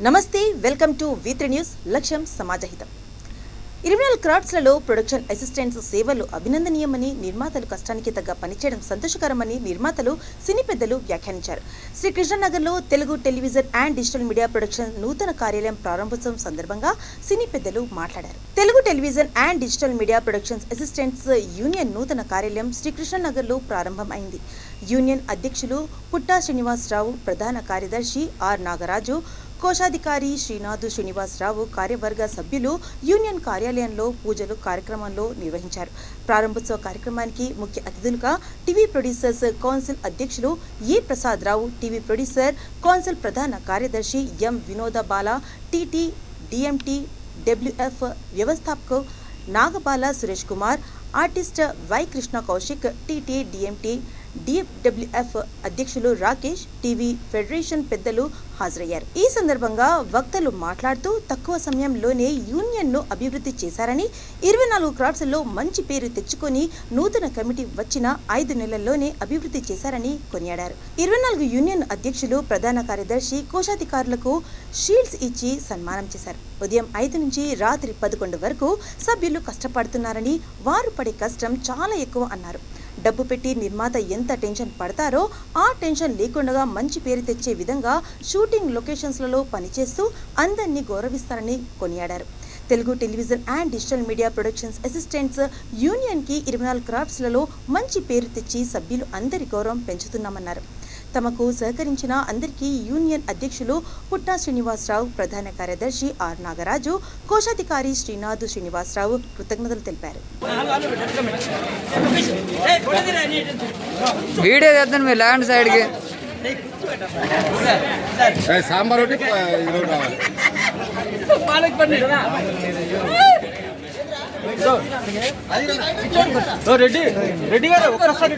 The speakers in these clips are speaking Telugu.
నమస్తే వెల్కమ్ టు వీత్రి న్యూస్ లక్ష్యం సమాజహితం. ఇరవై నాలుగు క్రాఫ్ట్స్లలో ప్రొడక్షన్ అసిస్టెంట్స్ సేవలు అభినందనీయమని నిర్మాతలు కష్టానికి తగ్గ పనిచేయడం సంతోషకరమని నిర్మాతలు సినీ పెద్దలు వ్యాఖ్యానించారు. Sri కృష్ణనగర్లో Telugu television and digital media production నూతన కార్యాలయం ప్రారంభోత్సవం సందర్భంగా సినీ పెద్దలు మాట్లాడారు. Telugu television and digital media productions assistants union నూతన కార్యాలయం శ్రీకృష్ణనగర్లో ప్రారంభమైంది. యూనియన్ అధ్యక్షులు పుట్టా శ్రీనివాసరావు ప్రధాన కార్యదర్శి ఆర్ నాగరాజు కోశాధికారి శ్రీనాథు శ్రీనివాసరావు కార్యవర్గ సభ్యులు యూనియన్ కార్యాలయంలో పూజలు కార్యక్రమంలో నిర్వహించారు. ప్రారంభోత్సవ కార్యక్రమానికి ముఖ్య అతిథులుగా టీవీ ప్రొడ్యూసర్స్ కౌన్సిల్ అధ్యక్షులు A Prasad Rao TV producer council ప్రధాన కార్యదర్శి M Vinoda Bala TT DMT WF వ్యవస్థాపకు Nagabala Suresh Kumar artist Y Krishna Kaushik TT DMT DFWF అధ్యక్షులు రాకేష్ టీవీ ఫెడరేషన్ పెద్దలు హాజరయ్యారు. ఈ సందర్భంగా వక్తలు మాట్లాడుతూ తక్కువ సమయంలోనే యూనియన్ను అభివృద్ధి చేశారని ఇరవై నాలుగు క్రాఫ్ట్స్లో మంచి పేరు తెచ్చుకొని నూతన కమిటీ వచ్చిన ఐదు నెలల్లోనే అభివృద్ధి చేశారని కొనియాడారు. ఇరవై నాలుగు యూనియన్ అధ్యక్షులు ప్రధాన కార్యదర్శి కోశాధికారులకు షీల్డ్స్ ఇచ్చి సన్మానం చేశారు. ఉదయం ఐదు నుంచి రాత్రి పదకొండు వరకు సభ్యులు కష్టపడుతున్నారని వారు పడే కష్టం చాలా ఎక్కువ అన్నారు. డబ్బు పెట్టి నిర్మాత ఎంత టెన్షన్ పడతారో ఆ టెన్షన్ లేకుండా మంచి పేరు తెచ్చే విధంగా షూటింగ్ లొకేషన్స్లలో పనిచేస్తూ అందరినీ గౌరవిస్తారని కొనియాడారు. Telugu television and digital media productions assistants యూనియన్కి ఇరవై నాలుగు క్రాఫ్ట్స్లలో మంచి పేరు తెచ్చి సభ్యులు అందరి గౌరవం పెంచుతున్నామన్నారు. తమకు సహకరించిన అందరికీ యూనియన్ అధ్యక్షులు పుట్టా శ్రీనివాసరావు ప్రధాన కార్యదర్శి ఆర్ నాగరాజు కోశాధికారి శ్రీనాథు శ్రీనివాసరావు కృతజ్ఞతలు తెలిపారు. వీడియో ల్యాండ్ సైడ్కి. సాంబార్ ఒకటి రెడ్డి రెడ్డి గారు ఒక్కసారి.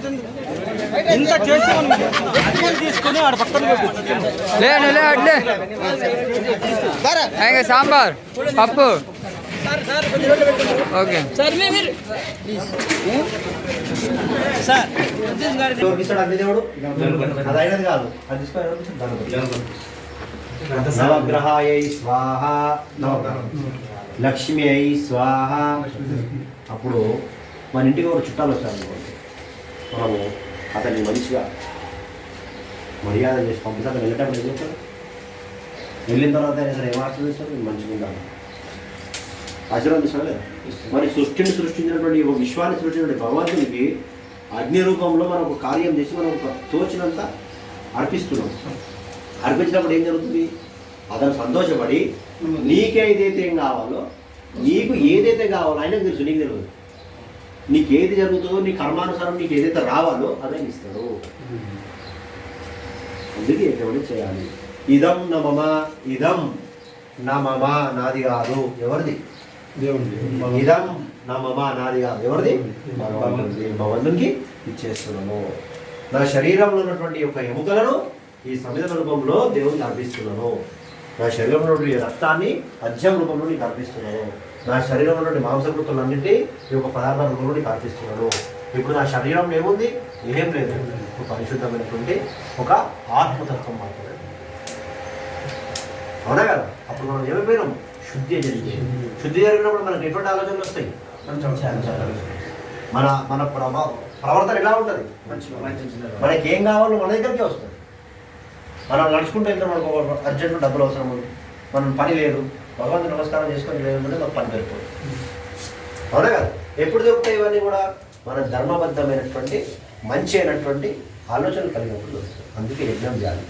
ఇంత చేసి మనం తీసుకొని ఆడ పక్కన పెట్టు. లేను లే ఇంకా సాంబార్ పప్పు? ఓకే. సార్ నవగ్రహాయ స్వాహ. లక్ష్మి అయి స్వాహ. అప్పుడు మన ఇంటికి ఒక చుట్టాలు వచ్చారు మనము అతన్ని మంచిగా మర్యాద చేసి పంపిస్తే అతను వెళ్ళేటప్పుడు ఏం చేస్తాడు? వెళ్ళిన తర్వాత ఆయన సరే ఏం ఆశీర్వదిస్తాడు నేను మంచిగా ఉంటాను ఆశీర్వదిస్తాడు లేదా? మరి సృష్టిని సృష్టించినటువంటి ఒక విశ్వాన్ని సృష్టించినటువంటి భగవంతునికి అగ్ని రూపంలో మనం ఒక కార్యం చేసి మనం ఒక తోచినంత అర్పిస్తున్నాం. అర్పించినప్పుడు ఏం జరుగుతుంది? అతను సంతోషపడి నీకే ఏదైతే ఏం కావాలో నీకు ఏదైతే కావాలో ఆయనకు తెలుసు నీకు తెలియదు నీకు ఏది జరుగుతుందో నీ కర్మానుసారం నీకు ఏదైతే రావాలో అదే ఇస్తాడు. అందుకే ఎటువంటి చేయాలి. ఇదం నమమ ఇదం నమమ నాది కాదు. ఎవరిది? ఇదం నమమ నాది కాదు. ఎవరిది? భగవంతునికి ఇచ్చేస్తున్నాను నా శరీరంలో ఉన్నటువంటి యొక్క ఎముకలను ఈ సమిధ రూపంలో దేవునికి అర్పిస్తున్నాను నా శరీరంలో ఉన్నటువంటి రక్తాన్ని అజ్యం రూపంలో నీకు అర్పిస్తున్నాను. నా శరీరంలో ఉన్నటువంటి మాంసకృతులన్నింటి ఈ యొక్క పదార్థాల రూపంలో నీకు అర్పిస్తున్నాను. ఇప్పుడు నా శరీరంలో ఏముంది? ఏం లేదు. ఒక పరిశుద్ధమైనటువంటి ఒక ఆత్మతత్వం మాత్రమే. అవునా కదా? అప్పుడు మనం ఏమైపోయినాం? శుద్ధి జరిగింది శుద్ధి జరిగినప్పుడు మనకు ఎటువంటి ఆలోచనలు వస్తాయి? మన మన ప్రవర్తన ఎలా ఉంటుంది? మనకి ఏం కావాలో మన దగ్గరికే వస్తుంది. మనం నడుచుకుంటే వెళ్తాం మనకు అర్జెంట్ డబ్బులు అవసరం ఉంది? మనం పని లేదు భగవంతు నమస్కారం చేసుకొని లేదంటే మాకు పని సరిపోదు. అవునా కదా? ఎప్పుడు దొరుకుతాయి ఇవన్నీ కూడా? మన ధర్మబద్ధమైనటువంటి మంచి అయినటువంటి ఆలోచనలు కలిగినప్పుడు అందుకే యజ్ఞం చేయాలి.